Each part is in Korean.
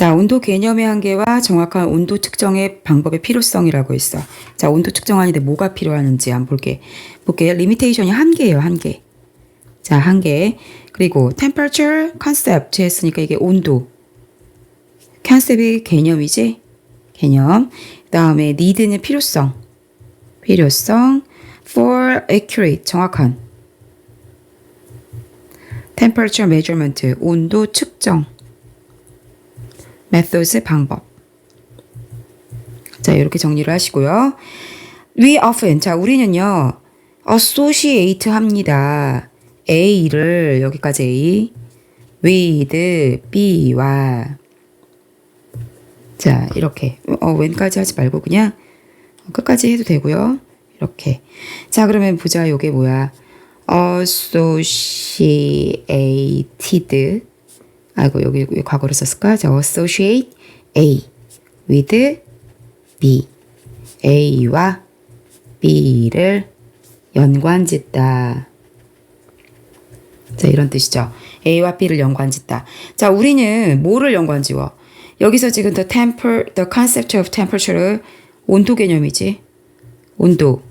자, 온도 개념의 한계와 정확한 온도 측정의 방법의 필요성이라고 있어. 자, 온도 측정하는데 뭐가 필요하는지 한번 볼게. 볼게요. 리미테이션이 한계예요, 한계. 자, 한계. 그리고 temperature concept 했으니까 이게 온도. 컨셉이 개념이지? 개념. 그다음에 need는 필요성. 필요성. for accurate 정확한. temperature measurement 온도 측정. Methods 방법. 자, 이렇게 정리를 하시고요. We often 자, 우리는요. associate 합니다. A를 여기까지 A with B와 자, 이렇게 어, 왼까지 하지 말고 그냥 끝까지 해도 되고요. 이렇게. 자, 그러면 보자. 요게 뭐야? associated 아이고 여기 왜 과거로 썼을까? 자, associate A with B A와 B를 연관짓다. 자, 이런 뜻이죠. A와 B를 연관짓다. 자, 우리는 뭐를 연관지워? 여기서 지금 the temper, the concept of temperature를 온도 개념이지. 온도.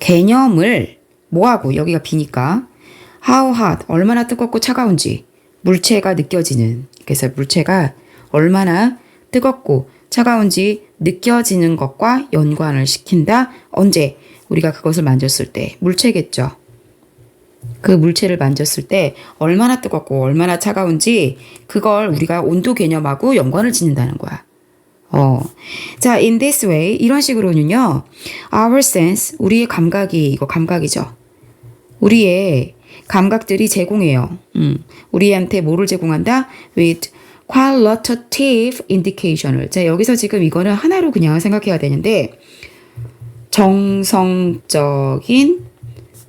개념을 뭐하고 여기가 B니까 how hot 얼마나 뜨겁고 차가운지 물체가 느껴지는 그래서 물체가 얼마나 뜨겁고 차가운지 느껴지는 것과 연관을 시킨다. 언제 우리가 그것을 만졌을 때 물체겠죠. 그 물체를 만졌을 때 얼마나 뜨겁고 얼마나 차가운지 그걸 우리가 온도 개념하고 연관을 짓는다는 거야. 어. 자, in this way 이런 식으로는요. our sense 우리의 감각이 이거 감각이죠. 우리의 감각들이 제공해요. 음. 우리한테 뭐를 제공한다? with qualitative indication을. 자, 여기서 지금 이거는 하나로 그냥 생각해야 되는데 정성적인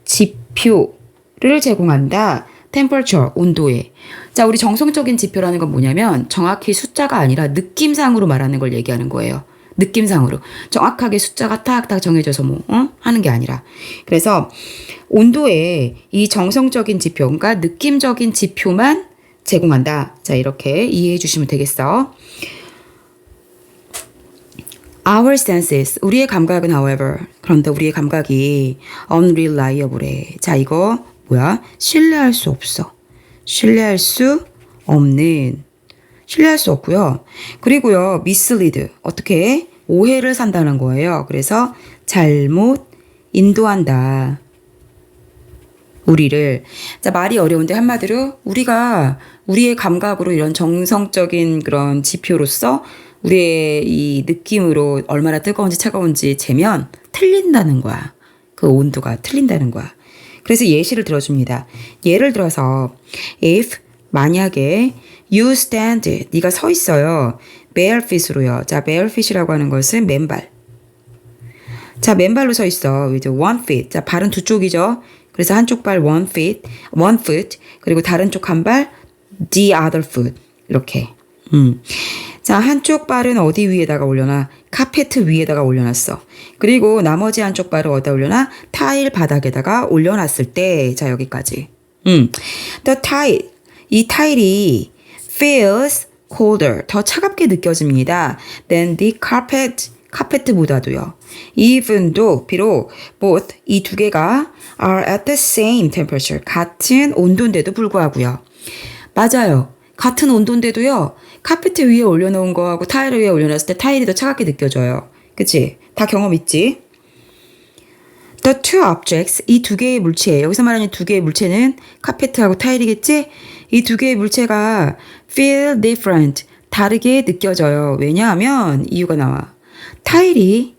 지표를 제공한다. temperature, 온도에. 자, 우리 정성적인 지표라는 건 뭐냐면 정확히 숫자가 아니라 느낌상으로 말하는 걸 얘기하는 거예요. 느낌상으로. 정확하게 숫자가 탁탁 정해져서 뭐, 어? 하는 게 아니라. 그래서 온도에 이 정성적인 지표, 그러니까 느낌적인 지표만 제공한다. 자, 이렇게 이해해 주시면 되겠어. Our senses, 우리의 감각은 however, 그런데 우리의 감각이 unreliable해. 자, 이거 뭐야? 신뢰할 수 없어. 신뢰할 수 없는, 신뢰할 수 없고요. 그리고요, mislead, 어떻게 해? 오해를 산다는 거예요. 그래서 잘못 인도한다. 우리를. 자, 말이 어려운데 한마디로 우리가 우리의 감각으로 이런 정성적인 그런 지표로서 우리의 이 느낌으로 얼마나 뜨거운지 차가운지 재면 틀린다는 거야. 그 온도가 틀린다는 거야. 그래서 예시를 들어줍니다. 예를 들어서 if 만약에 you stand 네가 서 있어요. barefoot로요. 자, barefoot이라고 하는 것은 맨발. 자, 맨발로 서 있어. 이제 one feet. 자, 발은 두 쪽이죠. 그래서 한쪽 발 one feet, one foot. 그리고 다른 쪽 한 발 the other foot. 이렇게. 음. 자, 한쪽 발은 어디 위에다가 올려놔? 카페트 위에다가 올려놨어. 그리고 나머지 한쪽 발을 어디다 올려놔? 타일 바닥에다가 올려놨을 때, 자, 여기까지. 음. The tile. 이 타일이 feels colder. 더 차갑게 느껴집니다. than the carpet. 카페트보다도요. even though, 비록 both 이 두 개가 are at the same temperature. 같은 온도인데도 불구하고요. 맞아요. 같은 온도인데도요. 카페트 위에 올려놓은 거하고 타일 위에 올려놨을 때 타일이 더 차갑게 느껴져요. 그치? 다 경험 있지? The two objects, 이 두 개의 물체, 여기서 말하는 두 개의 물체는 카페트하고 타일이겠지? 이 두 개의 물체가 feel different, 다르게 느껴져요. 왜냐하면 이유가 나와. 타일이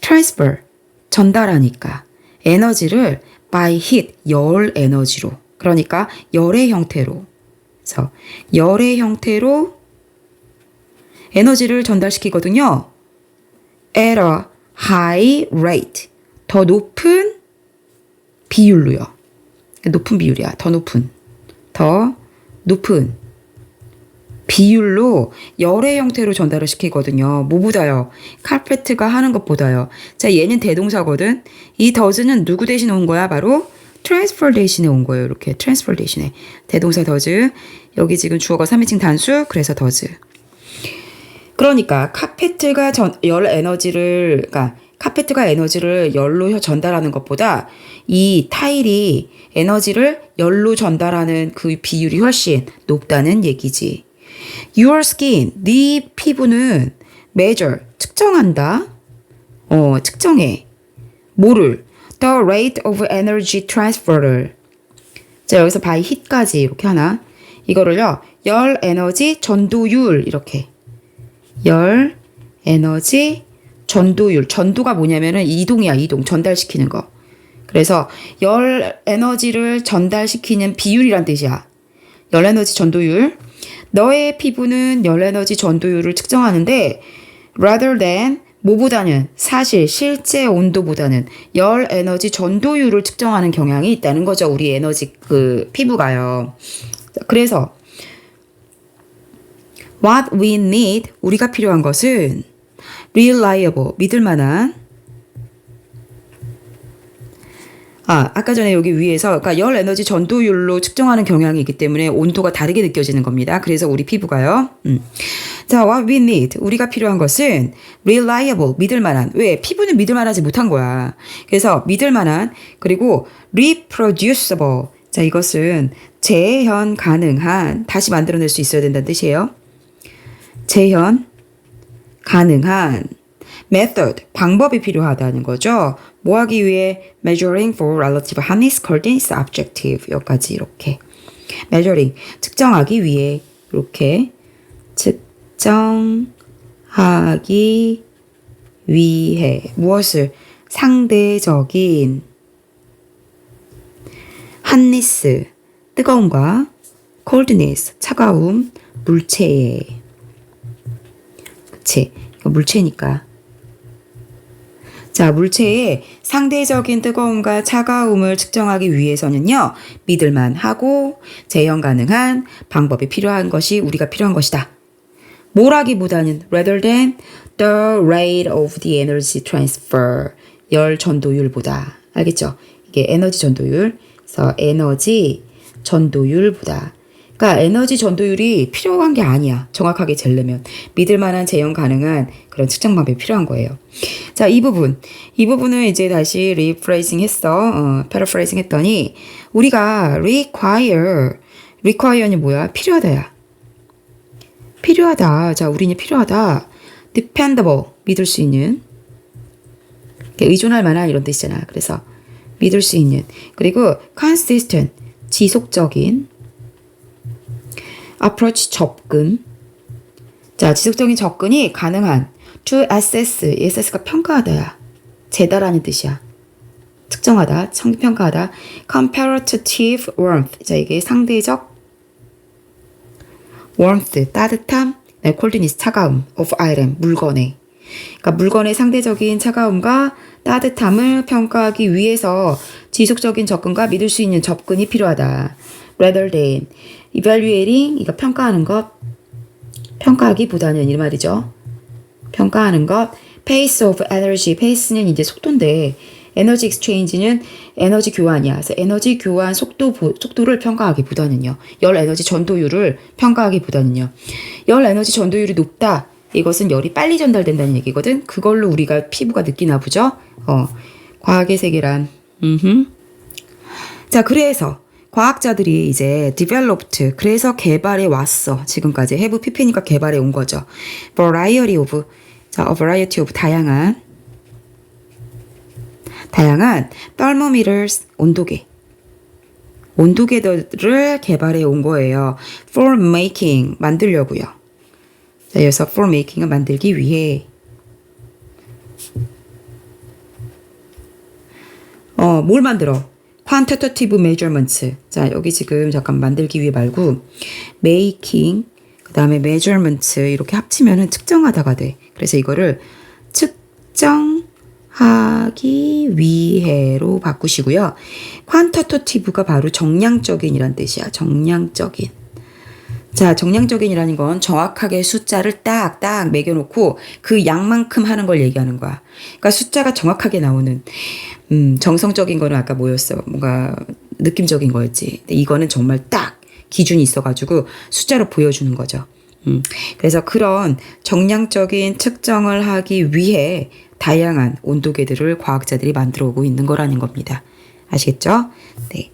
transfer, 전달하니까 에너지를 by heat, 열 에너지로. 그러니까 열의 형태로. 그래서 열의 형태로 에너지를 전달시키거든요. at a high rate. 더 높은 비율로요. 높은 비율이야. 더 높은. 더 높은 비율로 열의 형태로 전달을 시키거든요. 뭐보다요? 카페트가 하는 것보다요. 자, 얘는 대동사거든. 이 더즈는 누구 대신 온 거야? 바로 transfer 대신에 온 거예요. 이렇게 transfer 대신에 대동사 does 여기 지금 주어가 3인칭 단수 그래서 does 그러니까 카페트가 전, 열 에너지를 그러니까 카페트가 에너지를 열로 전달하는 것보다 이 타일이 에너지를 열로 전달하는 그 비율이 훨씬 높다는 얘기지. Your skin, 네 피부는 measure, 측정한다. 어, 측정해. 뭐를? The rate of energy transfer를. 자, 여기서 by heat까지 이렇게 하나. 이거를요, 열 에너지 전도율, 이렇게. 열 에너지 전도율. 전도가 뭐냐면은 이동이야, 이동. 전달시키는 거. 그래서 열 에너지를 전달시키는 비율이란 뜻이야. 열 에너지 전도율. 너의 피부는 열 에너지 전도율을 측정하는데 rather than 뭐보다는 사실 실제 온도보다는 열 에너지 전도율을 측정하는 경향이 있다는 거죠. 우리 에너지 그 피부가요. 그래서 what we need 우리가 필요한 것은 reliable 믿을 만한 아, 아까 전에 여기 위에서 그러니까 열 에너지 전도율로 측정하는 경향이 있기 때문에 온도가 다르게 느껴지는 겁니다. 그래서 우리 피부가요. 음. 자, what we need 우리가 필요한 것은 reliable 믿을 만한 왜 피부는 믿을 만하지 못한 거야. 그래서 믿을 만한 그리고 reproducible 자, 이것은 재현 가능한 다시 만들어낼 수 있어야 된다는 뜻이에요. 재현 가능한 method 방법이 필요하다는 거죠. 뭐 하기 위해 measuring for relative hardness, coldness, objective 여기까지 이렇게 measuring 측정하기 위해 이렇게 측정하기 위해 무엇을 상대적인 핫니스 뜨거움과 coldness 차가움 물체의 이거 물체니까. 자, 물체의 상대적인 뜨거움과 차가움을 측정하기 위해서는요, 믿을만 하고 재현 가능한 방법이 필요한 것이 우리가 필요한 것이다. 뭐라기보다는 rather than the rate of the energy transfer 열 전도율보다. 알겠죠? 이게 에너지 전도율. 그래서 에너지 전도율보다 그러니까 에너지 전도율이 필요한 게 아니야. 정확하게 재려면 믿을 만한 재현 가능한 그런 측정 방법이 필요한 거예요. 자, 이 부분. 이 부분을 이제 다시 리프레이징 했어. 어, 패러프레이징 했더니 우리가 require require는 뭐야? 필요하다야. 필요하다. 자, 우리는 필요하다. dependable 믿을 수 있는 의존할 만한 이런 뜻이잖아. 그래서 믿을 수 있는 그리고 consistent 지속적인 approach 접근. 자, 지속적인 접근이 가능한 to assess. assess가 평가하다야. 재다라는 뜻이야. 측정하다, 평가하다. comparative warmth. 자, 이게 상대적 warmth, 따뜻함, 네, coldness, 차가움 of item, 물건의. 그러니까 물건의 상대적인 차가움과 따뜻함을 평가하기 위해서 지속적인 접근과 믿을 수 있는 접근이 필요하다. Rather than evaluating 이거 평가하는 것 평가하기보다는 이 말이죠. 평가하는 것 pace of energy pace는 이제 속도인데 에너지 익스체인지는 에너지 교환이야. 그래서 에너지 교환 속도 속도를 평가하기보다는요. 열 에너지 전도율을 평가하기보다는요. 열 에너지 전도율이 높다. 이것은 열이 빨리 전달된다는 얘기거든. 그걸로 우리가 피부가 느끼나 보죠. 어. 과학의 세계란. 음흠. 자, 그래서 과학자들이 이제 developed 그래서 개발해 왔어. 지금까지 have pp니까 개발해 온 거죠. variety of 자, a variety of 다양한 다양한 thermometers 온도계 온도계들을 개발해 온 거예요. for making 만들려고요. 자, 그래서 for making을 만들기 위해 어, 뭘 만들어? Quantitative measurements. 자, 여기 지금 잠깐 만들기 위해 말고 making 그다음에 measurements 이렇게 합치면은 측정하다가 돼. 그래서 이거를 측정하기 위해로 바꾸시고요. quantitative가 바로 정량적인이란 뜻이야. 정량적인. 자, 정량적인이라는 건 정확하게 숫자를 딱딱 매겨놓고 그 양만큼 하는 걸 얘기하는 거야. 그러니까 숫자가 정확하게 나오는, 음, 정성적인 거는 아까 뭐였어? 뭔가 느낌적인 거였지. 근데 이거는 정말 딱 기준이 있어가지고 숫자로 보여주는 거죠. 음, 그래서 그런 정량적인 측정을 하기 위해 다양한 온도계들을 과학자들이 만들어 오고 있는 거라는 겁니다. 아시겠죠? 네.